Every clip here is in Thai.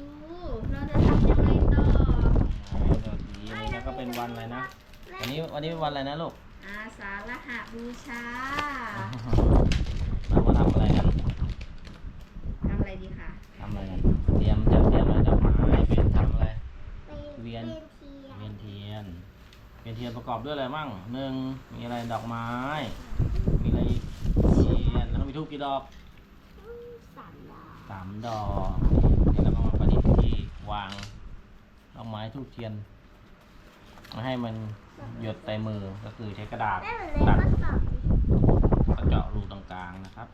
ซูเราจะทำยังไงต่อสวัสดีวันนี้ก็เป็นวันอะไรนะ วันนี้วันนี้เป็นวันอะไรนะลูกอาสาฬหบูชาเรามาทำอะไรกันทำอะไรดีคะทำอะไรกัน เตรียมจัดเตรียมอะไรดอกไม้เป็นทำอะไรไปเวียนเทียน เวียนเทียน เวียนเทียนประกอบด้วยอะไรมั่งหนึ่งมีอะไรดอกไม้ มีอะไรอีกเทียน แล้วก็มีทูบกี่ดอกสามดอกสามดอกนี่เราก็มาประดิษฐ์ที่ วางดอกไม้ทูบเทียนมาให้มันหยดใส่มือก็คือใช้กระดาษแม่เหมือนเลยตัดข้อสอบก็เจาะรูตรงกลางนะครับ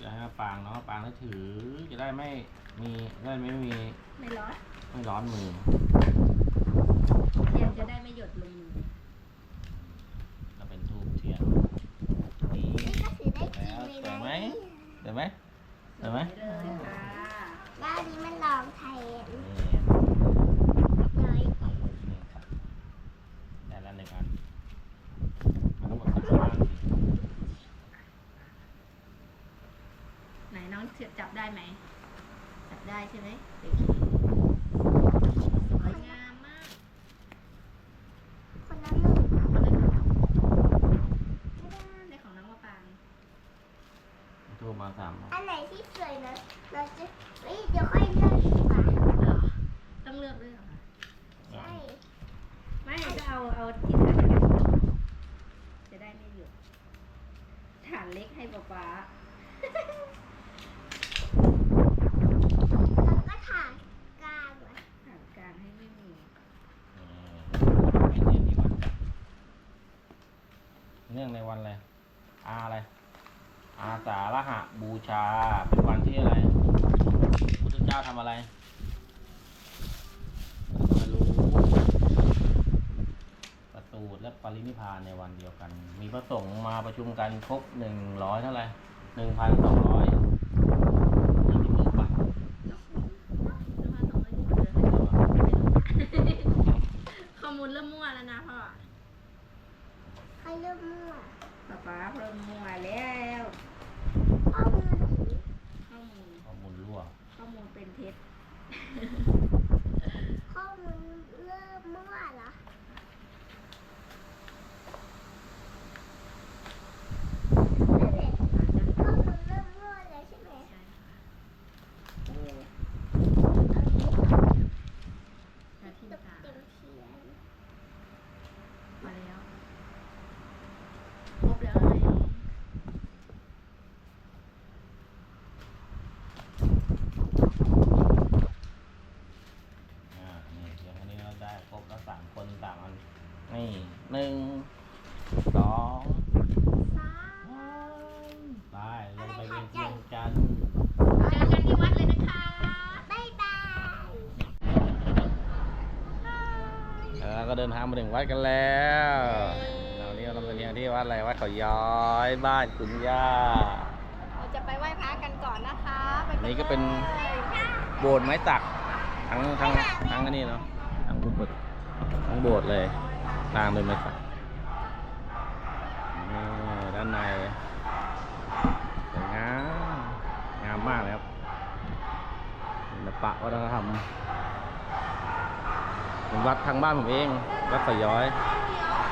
จะให้มะปางเนาะมะปางแล้วถือจะได้ไม่มีได้ไม่มีไม่ร้อนไม่ร้อนมือเทียนจะได้ไม่หยดลงมือก็เป็นทูบเทียนนี่นี่ก็ถือได้จริงแล้วเลยสวยนะไหมสวยไหม สวยไหมเลยค่ะบ้านนี้มันลองไทยนี่น้อยนี่ครับได้แล้วหนึ่งอันมันต้องหมดสามอันไหนน้องเสือจับได้ไหม จับได้ใช่ไหมโอเคสวยงามมาก คนละหนึ่ง คนละหนึ่งในของน้องมะปาง ทูบมาสามอัน อันไหนที่ สวยนะ เราจะเฮ้ยเดี๋ยวค่อยเลือกดีกว่าเหรอต้องเลือกด้วยเหรอคะใช่ไม่ก็เอาเอาที่ฐานเล็กจะได้ไม่หยุดฐานเล็กให้ป๊าป๊า แล้วก็ถ่ายกลางอะ ฐานกลางให้ไม่มี เป็นเทียนที่วัดกันเนื่องในวันอะไร อาอะไร อาสาฬหะบูชา เป็นวันที่อะไร พุทธเจ้าทำอะไรมารู้ ประตูตและปรินิพพานในวันเดียวกัน มีพระสงฆ์มาประชุมกันครบหนึ่งร้อยเท่าไหร่หนึ่งพันสองร้อยยี่สิบหกบาทข้อมูลเริ่มมั่วแล้วนะพ่อให้เลือกมั่วป๊าป๊าเริ่มมั่วแล้วข้อมือถือข้อมูลข้อมูลรั่วข้อมูลเป็นเท็จข้อมือเริ่มมั่วเหรอนั่นแหละข้อมือเริ่มมั่วแล้วใช่ไหม หน้าที่ ตก ตา เต็มเทียน มาแล้วครบแล้วไง อ่า นี่เดี๋ยวอันนี้เราได้ครบแล้วสามคนสามอัน นี่หนึ่งสอง สาม ไปเราไปเวียนเทียนกัน เจอกันที่วัดเลยนะคะ บ๊ายบาย แล้วก็เดิน ทางมาถึงวัดกันแล้วเรานี่เราไปเรียนที่วัดอะไรวัดเขาย้อยบ้านคุณย่าเราจะไปไหว้พระกันก่อนนะคะไปนี่ก็เป็นโบสถ์ไม้ตักทั้งทั้งทั้งอันนี้เนาะทั้งโบสถ์ทั้งโบสถ์เลยสร้างโดยไม้ตักด้านในสวยงามงามมากเลยครับศิลปะวัฒนธรรมเป็นวัดทางบ้านผมเอง วัดสย้อย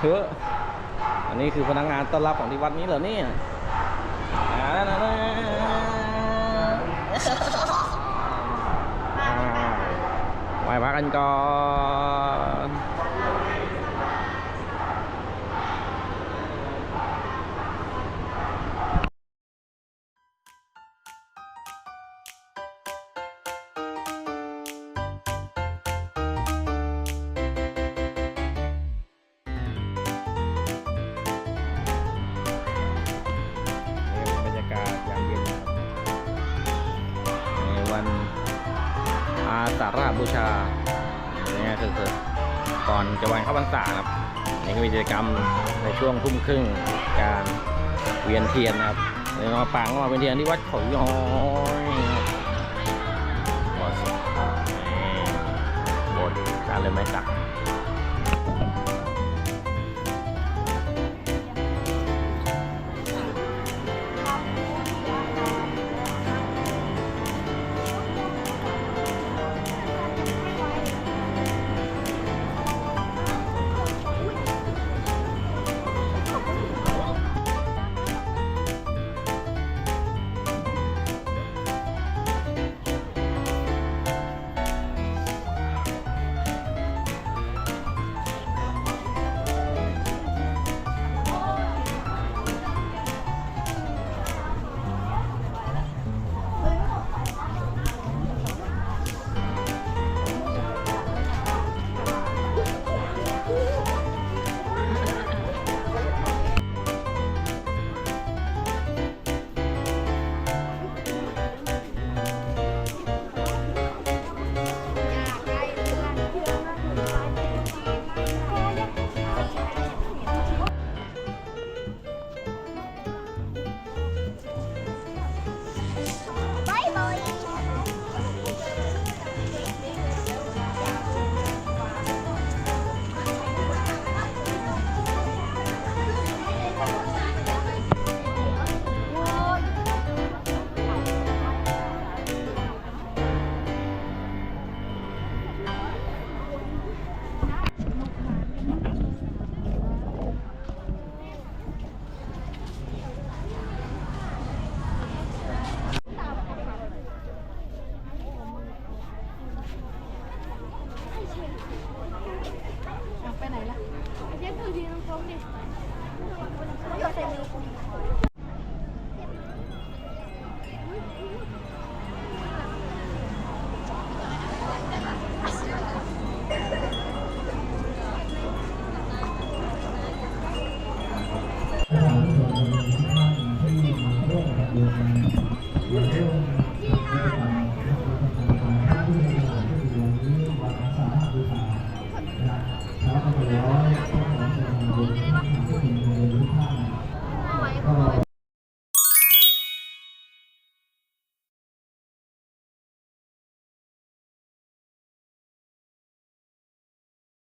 เฮ้ออันนี้คือพนักงานต้อนรับของที่วัดนี้เหรอเนี่ยอ่านั่นๆๆอ่าไหว้พระกันก่อน อาสาฬหบูชาเนี่ยคือคือก่อนจะวันเข้าพรรษาครับนี่ก็มีกิจกรรมในช่วงทุ่มครึ่งการเวียนเทียนนะครับเลยวมาปางก็มาเวียนเทียนที่วัดเขาย้อยครับโบสโบสถ์การเลยไม้สัก